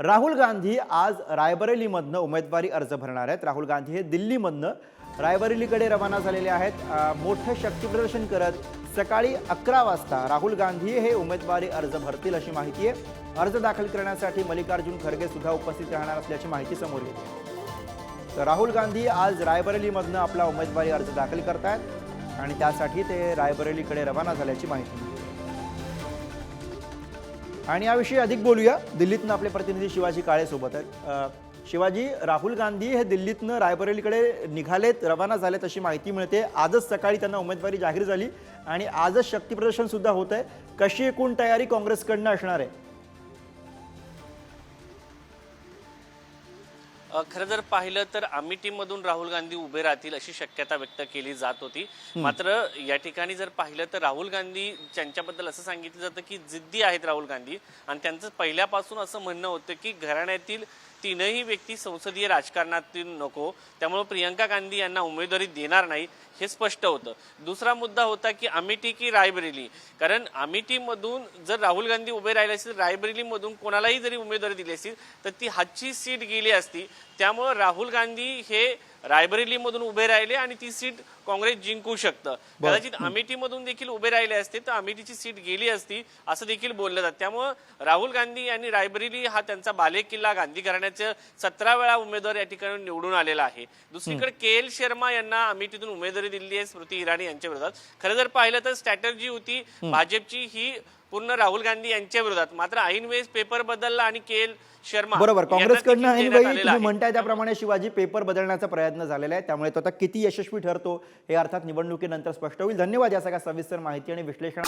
राहुल गांधी आज रायबरेलीमधनं उमेदवारी अर्ज भरणार आहेत. राहुल गांधी हे दिल्लीमधनं रायबरेलीकडे रवाना झालेले आहेत. मोठं शक्तीप्रदर्शन करत सकाळी अकरा वाजता राहुल गांधी हे उमेदवारी अर्ज भरतील अशी माहिती आहे. अर्ज दाखल करण्यासाठी मल्लिकार्जुन खरगे सुद्धा उपस्थित राहणार असल्याची माहिती समोर येते तर राहुल गांधी आज रायबरेलीमधनं आपला उमेदवारी अर्ज दाखल करतायत आणि त्यासाठी ते रायबरेलीकडे रवाना झाल्याची माहिती मिळते. आणि याविषयी अधिक बोलूया. दिल्लीतनं आपले प्रतिनिधी शिवाजी काळे सोबत आहेत. शिवाजी राहुल गांधी हे दिल्लीतनं रायबरेलीकडे निघालेत रवाना झालेत अशी माहिती मिळते. आजच सकाळी त्यांना उमेदवारी जाहीर झाली आणि आजच शक्तीप्रदर्शन सुद्धा होत आहे कशी एकूण तयारी काँग्रेसकडनं असणार आहे? खरं जर पाहिलं तर अमेठीमधून राहुल गांधी उभे राहतील अशी शक्यता व्यक्त केली जात होती. मात्र या ठिकाणी जर पाहिलं तर राहुल गांधी त्यांच्याबद्दल असं सांगितलं जातं की जिद्दी आहेत राहुल गांधी. आणि त्यांचं पहिल्यापासून असं म्हणणं होतं की घराण्यातील तीनही व्यक्ती संसदीय राजकारणातील नको. त्यामुळे प्रियंका गांधी यांना उमेदवारी देणार नाही हे स्पष्ट होतं. दुसरा मुद्दा होता की अमेठी की रायबरेली? कारण अमेठीमधून जर राहुल गांधी उभे राहिले असतील रायबरेलीमधून कोणालाही जरी उमेदवारी दिली असतील तर ती हातची सीट गेली असती. त्यामुळं राहुल गांधी हे रायबरेलीमधून उभे राहिले आणि ती सीट काँग्रेस जिंकू शकतं. कदाचित अमेठीमधून देखील उभे राहिले असते तर अमेठीची सीट गेली असती असं देखील बोललं जातं. त्यामुळं राहुल गांधी यांनी रायबरेली हा त्यांचा बालेकिल्ला गांधी घराण्याचं सतरा वेळा उमेदवार या ठिकाणी निवडून आलेला आहे. दुसरीकडे के एल शर्मा यांना अमेठीतून उमेदवारी दिली आहे स्मृती इराणी यांच्या विरोधात खरं जर पाहिलं तर स्ट्रॅटर्जी होती भाजपची ही पूर्ण राहुल गांधी यांच्या विरोधात. मात्र ऐन वेळेस पेपर बदलला आणि के एल शर्मा बरोबर काँग्रेसकडनं ऐनवेळी. म्हणताय त्याप्रमाणे शिवाजी पेपर बदलण्याचा प्रयत्न झालेला आहे. त्यामुळे तो आता किती यशस्वी ठरतो हे अर्थात निवडणुकीनंतर स्पष्ट होईल. धन्यवाद या सगळ्या सविस्तर माहिती आणि विश्लेषण.